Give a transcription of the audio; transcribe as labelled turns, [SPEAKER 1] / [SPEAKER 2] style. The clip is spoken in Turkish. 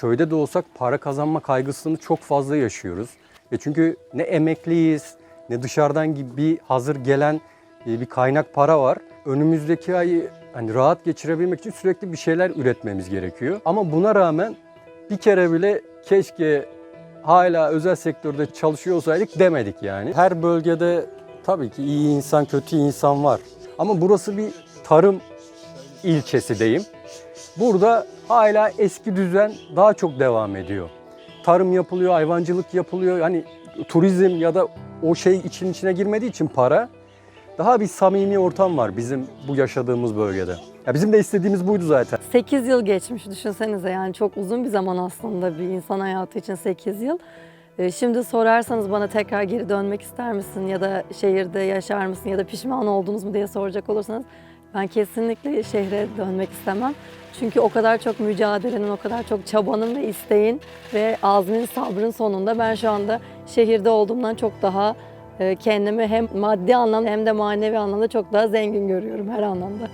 [SPEAKER 1] köyde de olsak para kazanma kaygısını çok fazla yaşıyoruz. E çünkü ne emekliyiz ne dışarıdan gibi hazır gelen e, bir kaynak para var. Önümüzdeki ayı hani rahat geçirebilmek için sürekli bir şeyler üretmemiz gerekiyor. Ama buna rağmen bir kere bile keşke hala özel sektörde çalışıyor olsaydık demedik yani. Her bölgede tabii ki iyi insan, kötü insan var. Ama burası bir tarım ilçesi diyeyim. Burada hala eski düzen daha çok devam ediyor. Tarım yapılıyor, hayvancılık yapılıyor. Hani turizm ya da o şey için içine girmediği için para daha bir samimi ortam var bizim bu yaşadığımız bölgede. Ya bizim de istediğimiz buydu zaten.
[SPEAKER 2] 8 yıl geçmiş düşünsenize yani çok uzun bir zaman aslında bir insan hayatı için 8 yıl. Ee, Şimdi sorarsanız bana tekrar geri dönmek ister misin ya da şehirde yaşar mısın ya da pişman oldunuz mu diye soracak olursanız ben kesinlikle şehre dönmek istemem. Çünkü o kadar çok mücadelenin, o kadar çok çabanın ve isteğin ve azmin, sabrın sonunda ben şu anda şehirde olduğumdan çok daha e, kendimi hem maddi anlamda hem de manevi anlamda çok daha zengin görüyorum her anlamda.